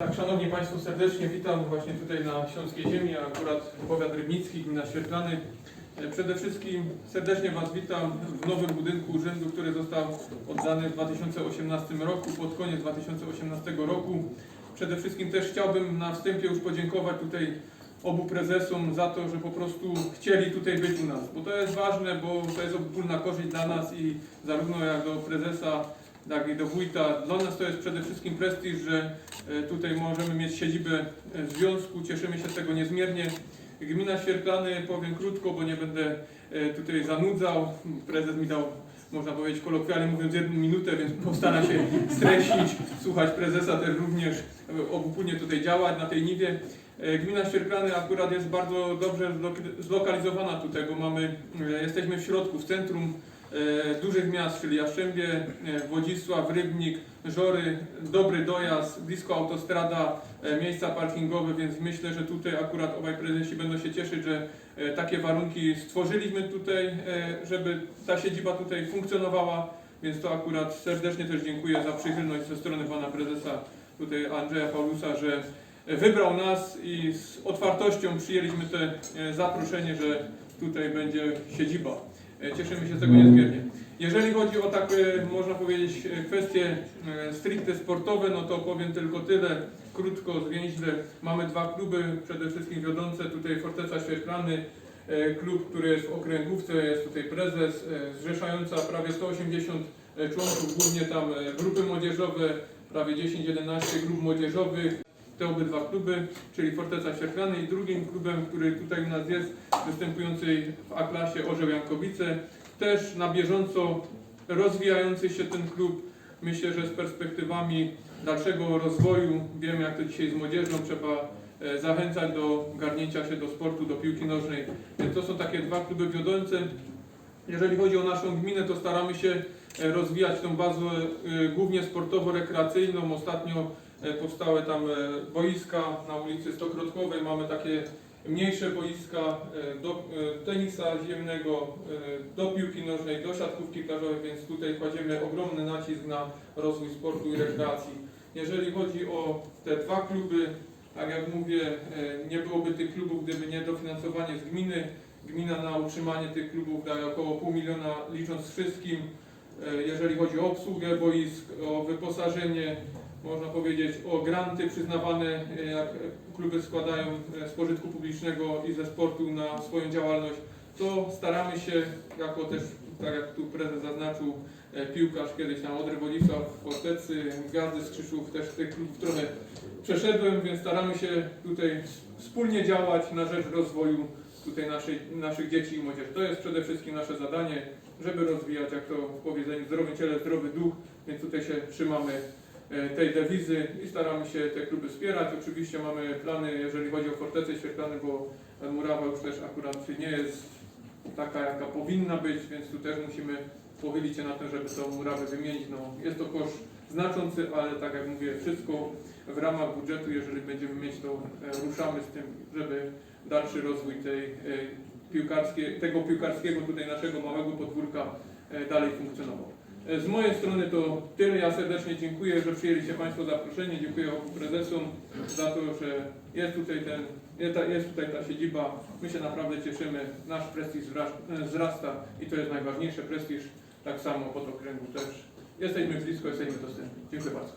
Tak, Szanowni Państwo, serdecznie witam właśnie tutaj na Śląskiej Ziemi, a akurat powiat rybnicki, gmina Świetlany. E, Przede wszystkim serdecznie Was witam w nowym budynku urzędu, który został oddany w 2018 roku, pod koniec 2018 roku. Przede wszystkim też chciałbym na wstępie już podziękować tutaj obu prezesom za to, że po prostu chcieli tutaj być u nas, bo to jest ważne, bo to jest obopólna korzyść dla nas i zarówno jak do prezesa, jak i do wójta. Dla nas to jest przede wszystkim prestiż, że e, tutaj możemy mieć siedzibę e, związku, cieszymy się z tego niezmiernie. Gmina Świerklany, powiem krótko, bo nie będę e, tutaj zanudzał. Prezes mi dał, można powiedzieć kolokwialnie mówiąc, jedną minutę, więc postaram się streścić, słuchać prezesa też również obopólnie tutaj działać na tej niwie. Gmina Świerklany akurat jest bardzo dobrze zlok- zlokalizowana tutaj, bo mamy, jesteśmy w środku, w centrum dużych miast, czyli Jastrzębie, e, Wodzisław, Rybnik, Żory, dobry dojazd, blisko autostrada, e, miejsca parkingowe, więc myślę, że tutaj akurat obaj prezesi będą się cieszyć, że e, takie warunki stworzyliśmy tutaj, e, żeby ta siedziba tutaj funkcjonowała, więc to akurat serdecznie też dziękuję za przychylność ze strony pana prezesa tutaj Andrzeja Paulusa, że wybrał nas i z otwartością przyjęliśmy to e, zaproszenie, że tutaj będzie siedziba. E, Cieszymy się z tego niezmiernie. Jeżeli chodzi o takie, można powiedzieć, e, kwestie e, stricte sportowe, no to powiem tylko tyle, krótko, zwięźle. Mamy dwa kluby, przede wszystkim wiodące, tutaj Forteca Świetlany, e, klub, który jest w okręgówce, jest tutaj prezes, e, zrzeszająca prawie 180 członków, głównie tam e, grupy młodzieżowe, prawie 10-11 grup młodzieżowych, te obydwa kluby, czyli Forteca Świetlany i drugim klubem, który tutaj u nas jest, występujący w A-klasie Orzeł Jankowice. Też na bieżąco rozwijający się ten klub. Myślę, że z perspektywami dalszego rozwoju, wiemy jak to dzisiaj z młodzieżą, trzeba e, zachęcać do garnięcia się do sportu, do piłki nożnej. To są takie dwa kluby wiodące. Jeżeli chodzi o naszą gminę, to staramy się e, rozwijać tą bazę e, głównie sportowo-rekreacyjną. Ostatnio powstały tam boiska na ulicy Stokrotkowej. Mamy takie mniejsze boiska e, do e, tenisa ziemnego, e, do piłki nożnej, do siatkówki plażowej, więc tutaj kładziemy ogromny nacisk na rozwój sportu i rekreacji. Jeżeli chodzi o te dwa kluby, tak jak mówię, nie byłoby tych klubów, gdyby nie dofinansowanie z gminy. Gmina na utrzymanie tych klubów daje około pół miliona licząc wszystkim. Jeżeli chodzi o obsługę boisk, o wyposażenie, można powiedzieć o granty przyznawane, e, jak kluby składają z pożytku publicznego i ze sportu na swoją działalność, to staramy się, jako też, tak jak tu prezes zaznaczył, e, piłkarz kiedyś tam Odry Wodzisław, Fortecy, Gwiazdy z Krzyszów, też tych klubów trochę przeszedłem, więc staramy się tutaj wspólnie działać na rzecz rozwoju tutaj naszej, naszych dzieci i młodzieży. To jest przede wszystkim nasze zadanie, żeby rozwijać, jak to w powiedzeniu, zdrowe ciele, zdrowy duch, więc tutaj się trzymamy tej dewizy i staramy się te kluby wspierać. Oczywiście mamy plany, jeżeli chodzi o Fortecę Świetlany, bo murawa już też akurat nie jest taka, jaka powinna być, więc tu też musimy pochylić się na to, żeby tą murawę wymienić. No, jest to koszt znaczący, ale tak jak mówię, wszystko w ramach budżetu, jeżeli będziemy mieć to, e, ruszamy z tym, żeby dalszy rozwój tej e, piłkarskiej, tego piłkarskiego tutaj naszego małego podwórka e, dalej funkcjonował. Z mojej strony to tyle. Ja serdecznie dziękuję, że przyjęliście Państwo zaproszenie. Dziękuję prezesom za to, że jest tutaj, ten, jest ta- jest tutaj ta siedziba. My się naprawdę cieszymy. Nasz prestiż wzras- wzrasta i to jest najważniejsze. Prestiż tak samo pod okręgu też. Jesteśmy blisko, jesteśmy dostępni. Dziękuję bardzo.